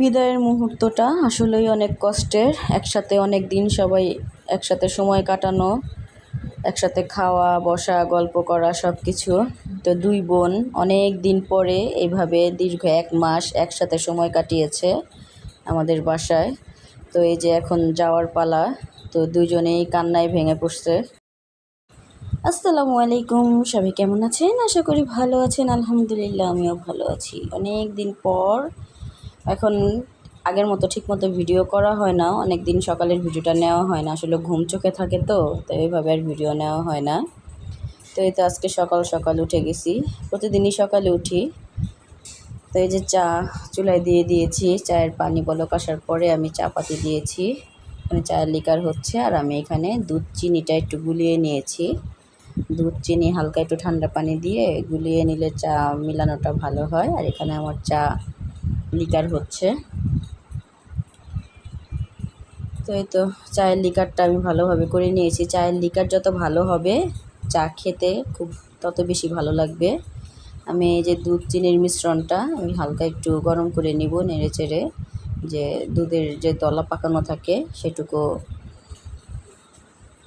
বিদায়ের মুহূর্তটা আসলেই অনেক কষ্টের। একসাথে অনেক দিন সবাই একসাথে সময় কাটানো, একসাথে খাওয়া, বসা, গল্প করা সব কিছু তো দুই বোন অনেক দিন পরে এইভাবে দীর্ঘ এক মাস একসাথে সময় কাটিয়েছে আমাদের বাসায়। তো এই যে এখন যাওয়ার পালা, তো দুজনেই কান্নায় ভেঙে পড়ছে। আসসালামু আলাইকুম, সবাই কেমন আছেন? আশা করি ভালো আছেন, আলহামদুলিল্লাহ, আমিও ভালো আছি। অনেক দিন পর এখন আগের মতো ঠিক মতো ভিডিও করা হয় না। অনেক দিন সকালের ভিডিওটা নেওয়া হয় না। আসলে ঘুম চোখে থাকে তো তো এইভাবে আর ভিডিও নেওয়া হয় না। তো এই তো আজকে সকাল সকাল উঠে গেছি। প্রতিদিনই সকালে উঠি। তো এই যে চা চুলায় দিয়ে দিয়েছি। চায়ের পানি বলক আসার পরে আমি চা পাতি দিয়েছি। এখানে চায়ের লিকার হচ্ছে। আর আমি এখানে দুধ চিনিটা একটু গুলিয়ে নিয়েছি। দুধ চিনি হালকা একটু ঠান্ডা পানি দিয়ে গুলিয়ে নিলে চা মিলানোটা ভালো হয়। আর এখানে আমার চা লিকার হচ্ছে। তো এই তো চায়ের লিকারটা আমি ভালোভাবে করে নিয়েছি। চায়ের লিকার যত ভালো হবে, চা খেতে খুব তত বেশি ভালো লাগবে। আমি এই যে দুধ চিনির মিশ্রণটা আমি হালকা একটু গরম করে নিব নেড়ে চেড়ে। যে দুধের যে দলা পাকানো থাকে, সেটুকু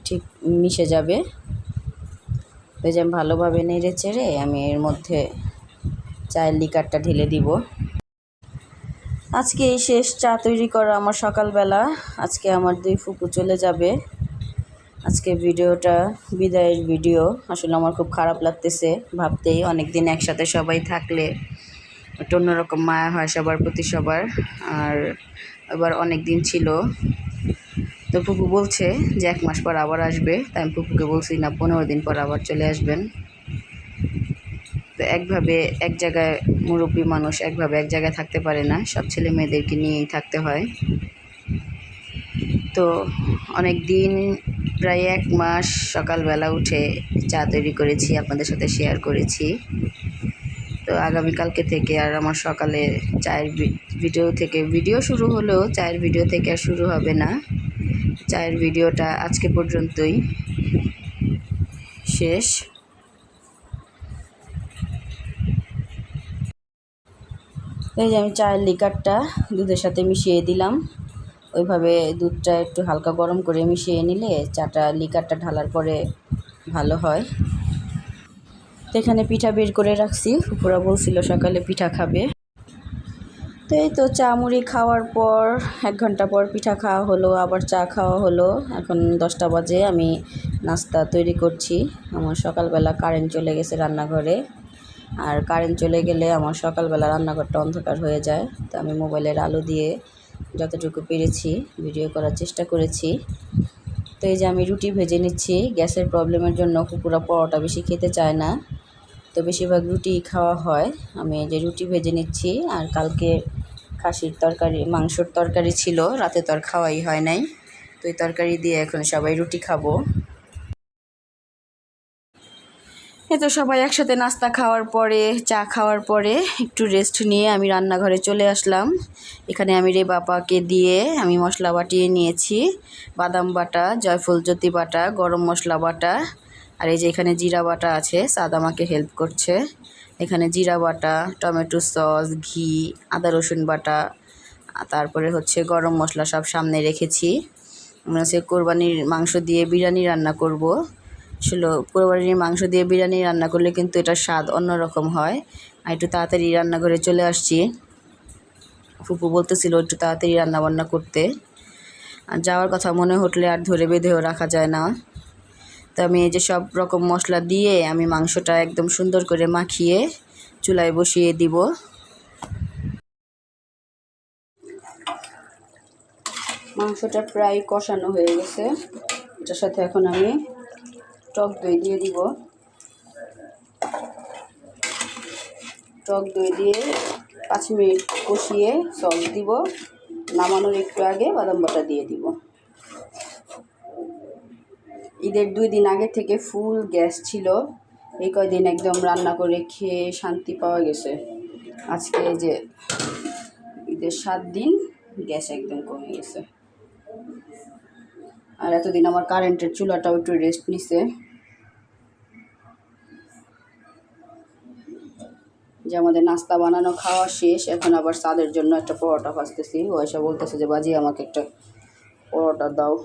ঠিক মিশে যাবে। আমি ভালোভাবে নেড়ে চেড়ে আমি এর মধ্যে চায়ের লিকারটা ঢেলে দিব। আজকে এই শেষ চা তৈরি করা আমার সকালবেলা। আজকে আমার দুই ফুপু চলে যাবে। আজকে ভিডিওটা বিদায়ের ভিডিও। আসলে আমার খুব খারাপ লাগতেছে, ভাবতেই অনেক দিন একসাথে সবাই থাকলে একটা অন্যরকম মায়া হয় সবার প্রতি সবার। আর এবার অনেক দিন ছিল। তো ফুপু বলছে যে এক মাস পর আবার আসবে। তাই আমি ফুপুকে বলছি, না, পনেরো দিন পর আবার চলে আসবেন। তো একভাবে এক জায়গায় মুরব্বী মানুষ একভাবে এক জায়গায় থাকতে পারে না। সব ছেলে মেয়েদেরকে নিয়েই থাকতে হয়। তো অনেক দিন, প্রায় এক মাস সকালবেলা উঠে চা তৈরি করেছি, আপনাদের সাথে শেয়ার করেছি। তো আগামীকালকে থেকে আর আমার সকালে চায়ের ভিডিও থেকে ভিডিও শুরু হলেও চায়ের ভিডিও থেকে আর শুরু হবে না। চায়ের ভিডিওটা আজকে পর্যন্তই। শেষ। এই যে আমি চায়ের লিকারটা দুধের সাথে মিশিয়ে দিলাম। ওইভাবে দুধটা একটু হালকা গরম করে মিশিয়ে নিলে চাটা, লিকারটা ঢালার পরে ভালো হয়। তো এখানে পিঠা বের করে রাখছি। ফুপুরা বলছিল সকালে পিঠা খাবে। তো এই তো চা মুড়ি খাওয়ার পর, এক ঘণ্টা পর পিঠা খাওয়া হলো, আবার চা খাওয়া হলো। এখন দশটা বাজে, আমি নাস্তা তৈরি করছি। আমার সকালবেলা কারেন্ট চলে গেছে রান্নাঘরে। আর কারেন্ট চলে গেলে আমার সকালবেলা রান্নাঘরটা অন্ধকার হয়ে যায়। তো আমি মোবাইলের আলো দিয়ে যতটুকু পেরেছি ভিডিও করার চেষ্টা করেছি। তো এই যে আমি রুটি ভেজে নিচ্ছি, গ্যাসের প্রবলেমের জন্য কুকুরা পরোটা বেশি খেতে চায় না। তো বেশিরভাগ রুটি খাওয়া হয়। আমি যে রুটি ভেজে নিচ্ছি, আর কালকে খাসির তরকারি, মাংসর তরকারি ছিল, রাতে তো আর খাওয়াই হয় নাই। তো এই তরকারি দিয়ে এখন সবাই রুটি খাব। এ তো সবাই একসাথে নাস্তা খাওয়ার পরে, চা খাওয়ার পরে একটু রেস্ট নিয়ে আমি রান্নাঘরে চলে আসলাম। এখানে আমি রে বাপাকে দিয়ে আমি মশলা বাটিয়ে নিয়েছি। বাদাম বাটা, জয়ফল জ্যোতি বাটা, গরম মশলা বাটা, আর এই যে এখানে জিরা বাটা আছে, সাদ আমাকে হেল্প করছে। এখানে জিরা বাটা, টমেটো সস, ঘি, আদা রসুন বাটা তারপরে হচ্ছে গরম মশলা সব সামনে রেখেছি। আমরা হচ্ছে কোরবানির মাংস দিয়ে বিরিয়ানি রান্না করব। আসলে কোরবানির মাংস দিয়ে বিরিয়ানি রান্না করলে কিন্তু এটার স্বাদ অন্যরকম হয়। আর একটু তাড়াতাড়ি রান্নাঘরে চলে আসছি। ফুপু বলতেছিল একটু তাড়াতাড়ি রান্না বান্না করতে। আর যাওয়ার কথা মনে হটলে আর ধরে বেঁধেও রাখা যায় না। তো আমি এই যে সব রকম মশলা দিয়ে আমি মাংসটা একদম সুন্দর করে মাখিয়ে চুলায় বসিয়ে দিব। মাংসটা প্রায় কষানো হয়ে গেছে। এটার সাথে এখন আমি টক দই দিয়ে দিব। টক দই দিয়ে পাঁচ মিনিট কষিয়ে সস দিব। নামানোর একটু আগে বাদাম বাটা দিয়ে দিব। ঈদের দুই দিন আগে থেকে ফুল গ্যাস ছিল। এই কয়দিন একদম রান্না করে খেয়ে শান্তি পাওয়া গেছে। আজকে যে ঈদের সাত দিন গ্যাস একদম কমে গেছে। আর এতদিন আমার কারেন্টের চুলাটাও একটু রেস্ট নিছে। যে আমাদের নাস্তা বানানো খাওয়া শেষ, এখন আবার সাদের জন্য একটা পরোটা ভাজতেছি। ও এসে বলতেছে যে, বাজি, আমাকে একটা পরোটা দাও।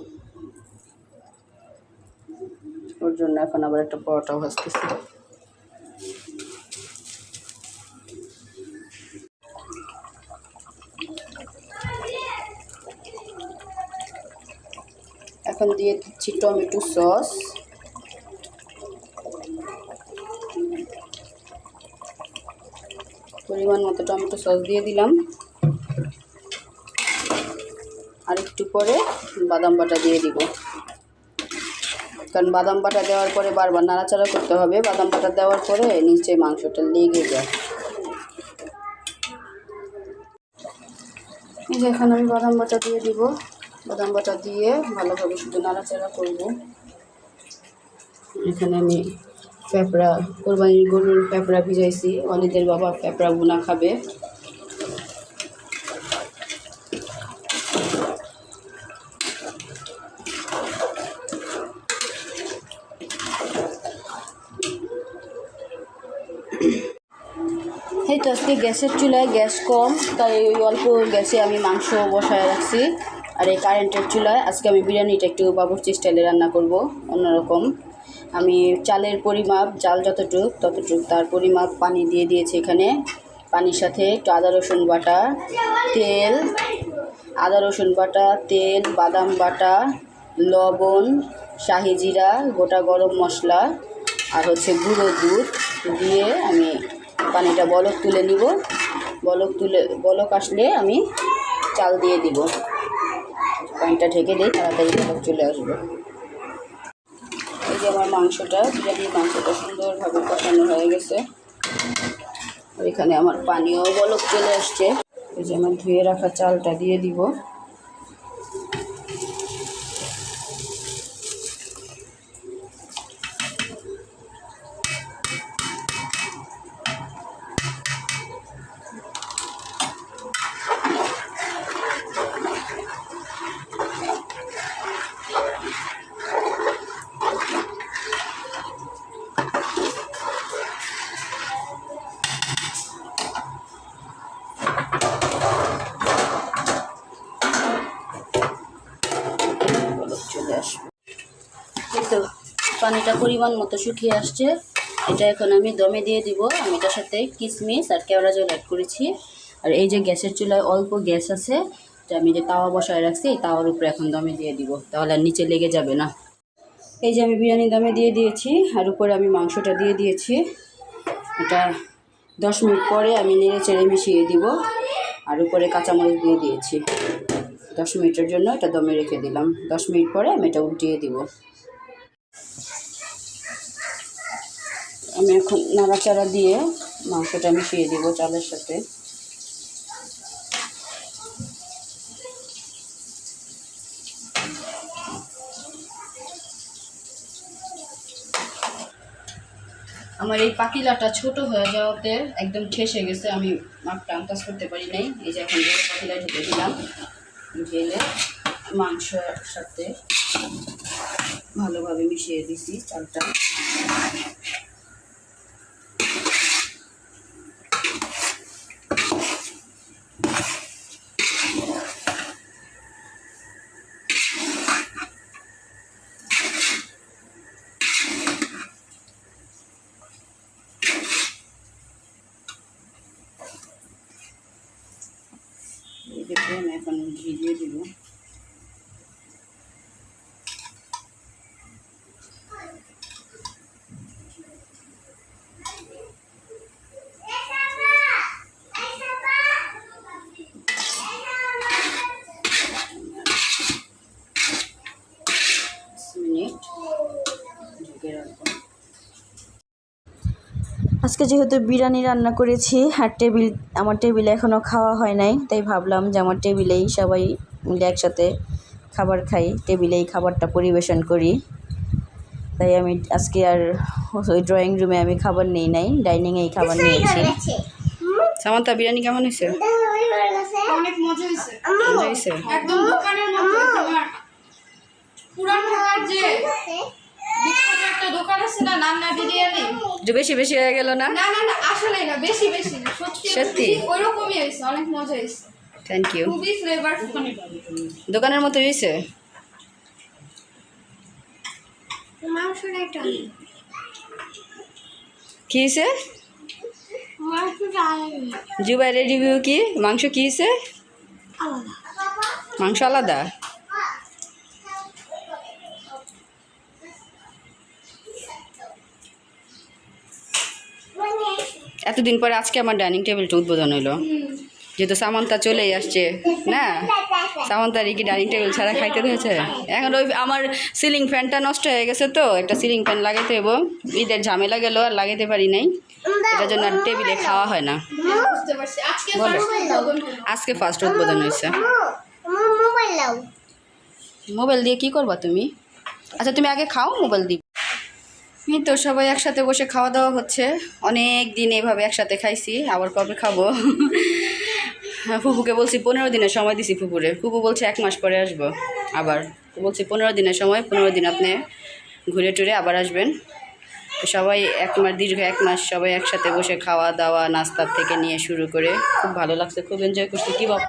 ওর জন্য এখন আবার একটা পরোটা ভাজতেছি। এখন দিয়ে দিচ্ছি টমেটো সস। পরিমাণ মতো টমেটো সস দিয়ে দিলাম। আর একটু পরে বাদাম বাটা দিয়ে দিব। কারণ বাদাম বাটা দেওয়ার পরে বারবার নাড়াচাড়া করতে হবে। বাদাম বাটা দেওয়ার পরে নিচে মাংসটা লেগে যায়। এই যে এখন আমি বাদাম বাটা দিয়ে দিব। বাদাম বাটা দিয়ে ভালোভাবে শুধু নাড়াচাড়া করব। এখানে আমি পেঁপড়া কোরবানির গরুর পেঁপড়া ভিজাইছি অলিদের বাবা পেঁপড়া বোনা খাবে। এই তো আজকে গ্যাসের চুলায় গ্যাস কম, তাই ওই অল্প গ্যাসে আমি মাংস বসায় রাখছি। আর এই কারেন্টের চুলায় আজকে আমি বিরিয়ানিটা একটু বাবুর্চি স্টাইলে রান্না করব, অন্যরকম। আমি চালের পরিমাপ, চাল যতটুক ততটুক, তার পরিমাপ পানি দিয়ে দিয়েছি এখানে। পানির সাথে একটু আদা, রসুন বাটা, তেল, আদা, রসুন বাটা, তেল, বাদাম বাটা, লবণ, শাহি জিরা, গোটা গরম মশলা আর হচ্ছে গুঁড়ো দুধ দিয়ে আমি পানিটা বলক তুলে নিব। বলক তুলে, বলক আসলে আমি চাল দিয়ে দিব। পানিটা ঢেকে দিই, তাড়াতাড়ি চলে আসবে। যে আমার মাংসটা, বিরিয়ানির মাংসটা সুন্দরভাবে কষানো হয়ে গেছে। এখানে আমার পানীয় বলক চলে আসছে। এই যে আমার ধুয়ে রাখা চালটা দিয়ে দিব। বলক চলে আসবে। এই তো, পানিটা পরিমাণ মতো শুকিয়ে আসছে। এটা এখন আমি দমে দিয়ে দিব। আমি এটার সাথে কিশমিশ আর কেওড়া জল অ্যাড করেছি। আর এই যে গ্যাসের চুলায় অল্প গ্যাস আছে, এটা আমি যে তাওয়া বসায় রাখছি, এই তাওয়ার উপরে এখন দমে দিয়ে দিব। তাহলে আর নিচে লেগে যাবে না। এই যে আমি বিরিয়ানি দমে দিয়ে দিয়েছি, আর উপরে আমি মাংসটা দিয়ে দিয়েছি। এটা দশ মিনিট পরে আমি নেড়ে চেড়ে মিশিয়ে দিব। আর উপরে কাঁচামরিচ দিয়ে দিয়েছি। দশ মিনিটের জন্য এটা দমে রেখে দিলাম। দশ মিনিট পরে আমি এটা উল্টিয়ে দিব। আমি এখন নাড়াচাড়া দিয়ে মাংসটা মিশিয়ে দিব চালের সাথে। আমার এই পাতিলাটা ছোট হয়ে যাওয়াতে একদম ঠেসে গেছে। আমি মাপটা আন্দাজ করতে পারি নাই। এই যে এখন পাতিলা ঢেলে দিলাম। ঢেলে মাংসের সাথে ভালোভাবে মিশিয়ে দিছি চালটা। এই দেখে আমি এখন ঘি আজকে যেহেতু বিরিয়ানি রান্না করেছি আর টেবিল আমার টেবিলে এখনও খাওয়া হয় নাই তাই ভাবলাম যে আমার টেবিলেই সবাই মিলে একসাথে খাবার খাই টেবিলেই খাবারটা পরিবেশন করি। তাই আমি আজকে আর ওই ড্রয়িং রুমে আমি খাবার নেই নাই ডাইনিংয়েই খাবার নিয়েছি। সামান্তা বিরিয়ানি কেমন হয়েছে? অনেক মজা হয়েছে। মজা হয়েছে? একদম দোকানের মতো পুরান ঢাকার যে দোকান আছে না নান্না বিরিয়ানি একটু বেশি বেশি হয়ে গেল না? না না না আসলে না বেশি বেশি না সত্যি সত্যি? ওই রকমই হয়েছে অনেক মজা হয়েছে। থ্যাংক ইউ খুবই ফ্লেভারফুল দোকানের মতো হয়েছে? মাংসটা একটা। কি হয়েছে? জুবাইরের রিভিউ কি? মাংস কি হয়েছে? মাংস আলাদা? এতদিন পরে আজকে আমার ডাইনিং টেবিলটা উদ্বোধন হইল যেহেতু সামান্তা চলেই আসছে না? সামান্তার কি ডাইনিং টেবিল ছাড়া খাইতে হয়েছে? এখন ওই আমার সিলিং ফ্যানটা নষ্ট হয়ে গেছে তো একটা সিলিং ফ্যান লাগাইতে হব ঈদের ঝামেলা গেল আর লাগাইতে পারি নাই। এটার জন্য আর টেবিলে খাওয়া হয় না। আজকে হলো। ফার্স্ট উদ্বোধন হয়েছে। মোবাইল দিয়ে কি করবা তুমি? আচ্ছা তুমি আগে খাও মোবাইল দিই এই তো সবাই একসাথে বসে খাওয়া দাওয়া হচ্ছে। অনেক দিন এভাবে একসাথে খাইছি, আবার কবে খাব? ফুপুকে বলছি পনেরো দিনের সময় দিছি ফুপুরে ফুপু বলছে এক মাস পরে আসব। আবার বলছি পনেরো দিনের সময়, পনেরো দিন আপনি ঘুরে টুরে আবার আসবেন। সবাই এক মাস, দীর্ঘ এক মাস সবাই একসাথে বসে খাওয়া দাওয়া নাস্তার থেকে নিয়ে শুরু করে। খুব ভালো লাগছে, খুব এনজয় করছি। কী বাবা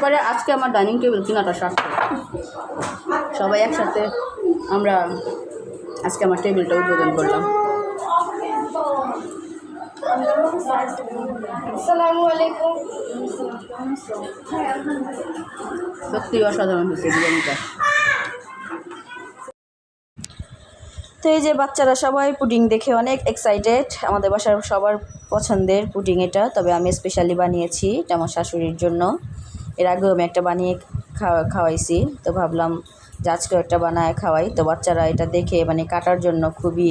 এতদিন পরে আজকে আমার ডাইনিং টেবিল কেনাটা সার্থক সবাই একসাথে আমরা আজকে আমার টেবিলটা উদ্বোধন করলাম। সত্যি অসাধারণ হয়েছে বিরিয়ানিটা। তো এই যে বাচ্চারা সবাই পুডিং দেখে অনেক এক্সাইটেড আমাদের বাসার সবার পছন্দের পুডিং এটা তবে আমি স্পেশালি বানিয়েছি এটা আমার শাশুড়ির জন্য। এর আগেও আমি একটা বানিয়ে খাওয়া খাওয়াইছি তো ভাবলাম যে একটা বানায় খাওয়াই তো বাচ্চারা এটা দেখে মানে কাটার জন্য খুবই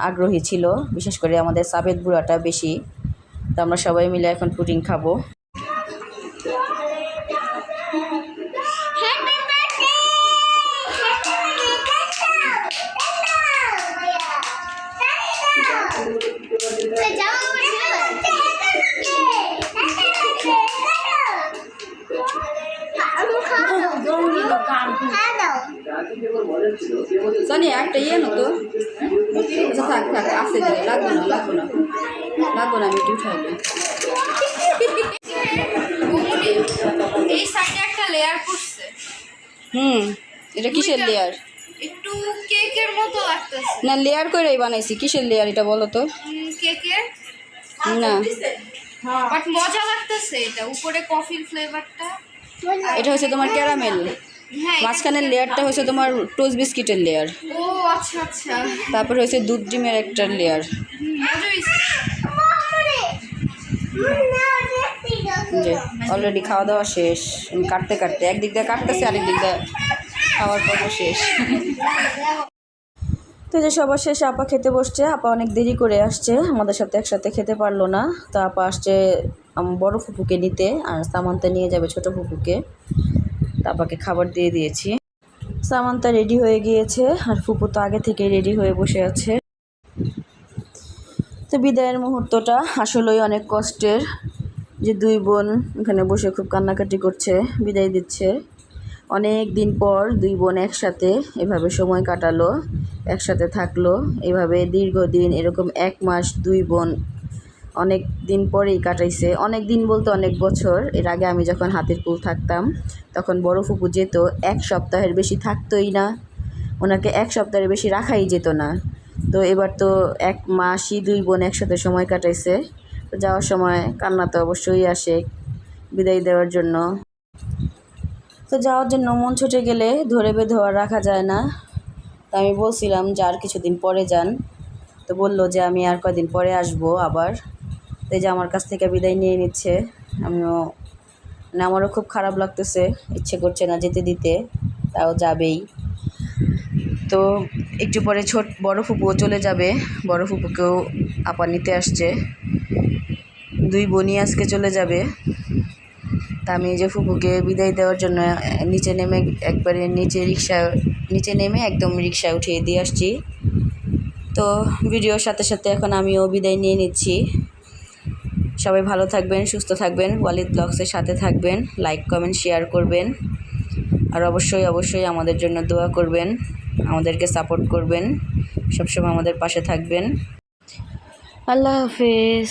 আগ্রহী ছিল বিশেষ করে আমাদের সাবেদ বুড়াটা বেশি তো আমরা সবাই মিলে এখন পুডিং খাব সানি একটা ইয়ে নতো আচ্ছা থাক থাক আসতে দিলে লাগবো না লাগবো না। লাগবো না আমি ঘুমুনি এই সাইডে একটা লেয়ার পড়ছে। হুম এটা কিসের লেয়ার একটু কেকের মতো লাগতেছে। না লেয়ার করেই বানাইছি কিসের লেয়ার এটা বলো তো? কেকের? না। বাট মজা লাগতেছে এটা উপরে কফির ফ্লেভারটা এটা হচ্ছে তোমার ক্যারামেল মাঝখানের লেয়ারটা হচ্ছে তোমার টোস্ট বিস্কিটের লেয়ার। ও আচ্ছা আচ্ছা। তারপর হচ্ছে দুধ ডিমের একটা লেয়ার। হয়েছে। যে অলরেডি খাওয়া দাওয়া শেষ কাটতে কাটতে একদিক দিয়ে কাটতেছে আরেক দিক দিয়ে খাওয়ার পর্ব শেষ। তো যে সবার শেষে আপা খেতে বসছে আপা অনেক দেরি করে আসছে আমাদের সাথে একসাথে খেতে পারল না। তো আপা আসছে বড় ফুপুকে নিতে আর সামান্তা নিয়ে যাবে ছোট ফুপুকে আপাকে খাবার দিয়ে দিয়েছি। সামান্তা রেডি হয়ে গিয়েছে আর ফুপু তো আগে থেকে রেডি হয়ে বসে আছে। তো বিদায়ের মুহূর্তটা আসলেই অনেক কষ্টের যে দুই বোন এখানে বসে খুব কান্নাকাটি করছে, বিদায় দিচ্ছে। অনেক দিন পর দুই বোন একসাথে এভাবে সময় কাটালো, একসাথে থাকল। এভাবে দীর্ঘদিন এরকম এক মাস দুই বোন অনেক দিন পরেই কাটাইছে। অনেক দিন বলতে অনেক বছর। এর আগে আমি যখন হাতের কুল থাকতাম, তখন বড় ফুপু যেত, এক সপ্তাহের বেশি থাকতোই না। ওনাকে এক সপ্তাহের বেশি রাখাই যেত না। তো এবার তো এক মাসই দুই বোন একসাথে সময় কাটাইছে। তো যাওয়ার সময় কান্না তো অবশ্যই আসে বিদায় দেওয়ার জন্য। তো যাওয়ার জন্য মন ছুটে গেলে ধরে বেঁধে রাখা যায় না। তো আমি বলছিলাম যে, আর কিছুদিন পরে যান। তো বলল যে, আমি আর কদিন পরে আসব আবার। তো যে আমার কাছ থেকে বিদায় নিয়ে নিচ্ছে। আমিও মানে আমারও খুব খারাপ লাগতেছে, ইচ্ছে করছে না যেতে দিতে, তাও যাবেই। তো একটু পরে ছোট বড় ফুপুও চলে যাবে। বড় ফুপুকেও আপা নিতে আসছে। দুই বোনই আজকে চলে যাবে। তা আমি যে ফুপুকে বিদায় দেওয়ার জন্য নিচে নেমে একবারে নিচে রিক্সা নিচে নেমে একদম রিক্সায় উঠিয়ে দিয়ে আসছি। তো ভিডিওর সাথে সাথে এখন আমিও বিদায় নিয়ে নিচ্ছি। সবাই ভালো থাকবেন, সুস্থ থাকবেন, ওয়ালিদ ব্লগসের সাথে থাকবেন, লাইক, কমেন্ট, শেয়ার করবেন। আর অবশ্যই অবশ্যই আমাদের জন্য দোয়া করবেন, আমাদেরকে সাপোর্ট করবেন, সবসময় আমাদের পাশে থাকবেন। আল্লাহ হাফেজ।